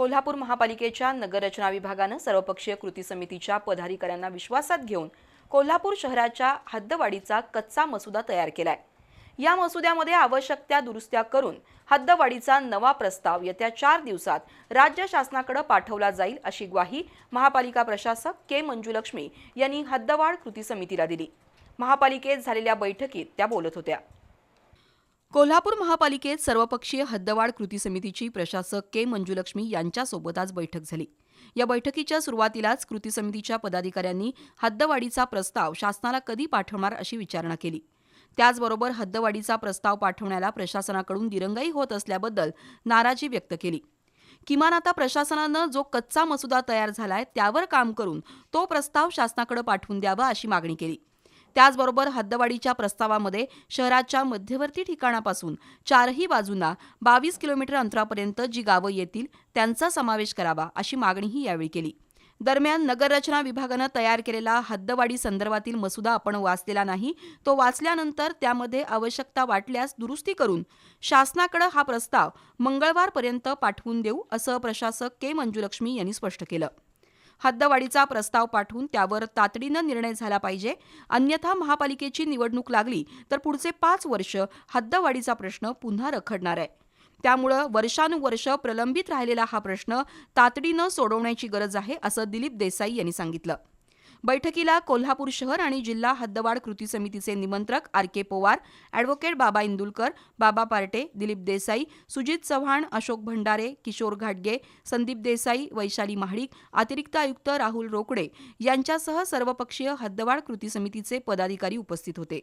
कोल्हापूर महापालिकेच्या नगररचना विभागानं सर्वपक्षीय कृती समितीच्या पदाधिकाऱ्यांना विश्वासात घेऊन कोल्हापूर शहराच्या हद्दवाढीचा कच्चा मसुदा तयार केलाय. या मसुद्यामध्ये आवश्यक त्या दुरुस्त्या करून हद्दवाढीचा नवा प्रस्ताव येत्या चार दिवसात राज्य शासनाकडे पाठवला जाईल अशी ग्वाही महापालिका प्रशासक के मंजुलक्ष्मी यांनी हद्दवाढ कृती समितीला दिली. महापालिकेत झालेल्या बैठकीत त्या बोलत होत्या. कोल्हापूर महापालिकेत सर्वपक्षीय हद्दवाढ कृती समितीची प्रशासक के मंजुलक्ष्मी यांच्यासोबत आज बैठक झाली. या बैठकीच्या सुरुवातीलाच कृती समितीच्या पदाधिकाऱ्यांनी हद्दवाढीचा प्रस्ताव शासनाला कधी पाठवणार अशी विचारणा केली. त्याचबरोबर हद्दवाढीचा प्रस्ताव पाठवण्याला प्रशासनाकडून दिरंगाई होत असल्याबद्दल नाराजी व्यक्त केली. किमान आता प्रशासनानं जो कच्चा मसुदा तयार झालाय त्यावर काम करून तो प्रस्ताव शासनाकडे पाठवून द्यावा अशी मागणी केली. त्याचबरोबर हद्दवाढीच्या प्रस्तावामध्ये शहराच्या मध्यवर्ती ठिकाणापासून चारही बाजूंना बावीस किलोमीटर अंतरापर्यंत जी गावं येतील त्यांचा समावेश करावा अशी मागणीही यावेळी केली. दरम्यान नगररचना विभागानं तयार केलेला हद्दवाढी संदर्भातील मसुदा आपण वाचलेला नाही तो वाचल्यानंतर त्यामध्ये आवश्यकता वाटल्यास दुरुस्ती करून शासनाकडे हा प्रस्ताव मंगळवारपर्यंत पाठवून देऊ असं प्रशासक के. मंजुलक्ष्मी यांनी स्पष्ट केलं. हद्दवाढीचा प्रस्ताव पाठवून त्यावर तातडीनं निर्णय झाला पाहिजे. अन्यथा महापालिकेची निवडणूक लागली तर पुढचे पाच वर्ष हद्दवाढीचा प्रश्न पुन्हा रखडणार आहे. त्यामुळं वर्षानुवर्ष प्रलंबित राहिलेला हा प्रश्न तातडीनं सोडवण्याची गरज आहे असं दिलीप देसाई यांनी सांगितलं. बैठकीला कोल्हापूर शहर आणि जिल्हा हद्दवाढ कृती समितीचे निमंत्रक आर के पोवार ॲडव्होकेट बाबा इंदुलकर बाबा पार्टे दिलीप देसाई सुजित चव्हाण अशोक भंडारे किशोर घाटगे संदीप देसाई वैशाली महाडिक अतिरिक्त आयुक्त राहुल रोकडे यांच्यासह सर्वपक्षीय हद्दवाढ कृती समितीचे पदाधिकारी उपस्थित होते.